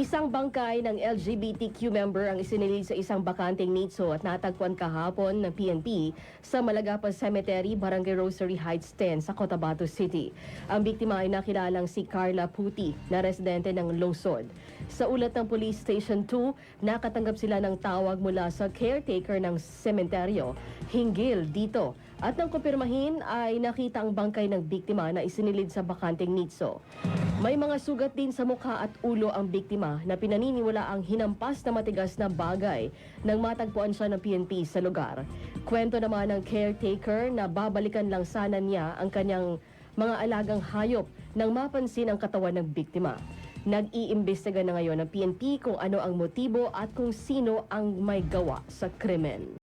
Isang bangkay ng LGBTQ member ang isinilid sa isang bakanteng nitso at natagpuan kahapon ng PNP sa Malagapas Cemetery, Barangay Rosary Heights 10 sa Cotabato City. Ang biktima ay nakilalang si Carla Puti na residente ng Lungsod. Sa ulat ng Police Station 2, nakatanggap sila ng tawag mula sa caretaker ng sementeryo hinggil dito. At nang kumpirmahin ay nakita ang bangkay ng biktima na isinilid sa bakanteng nitso. May mga sugat din sa mukha at ulo ang biktima na pinaniniwala ang hinampas na matigas na bagay nang matagpuan siya ng PNP sa lugar. Kwento naman ng caretaker na babalikan lang sana niya ang kanyang mga alagang hayop nang mapansin ang katawan ng biktima. Nag-iimbestiga na ngayon ng PNP kung ano ang motibo at kung sino ang may gawa sa krimen.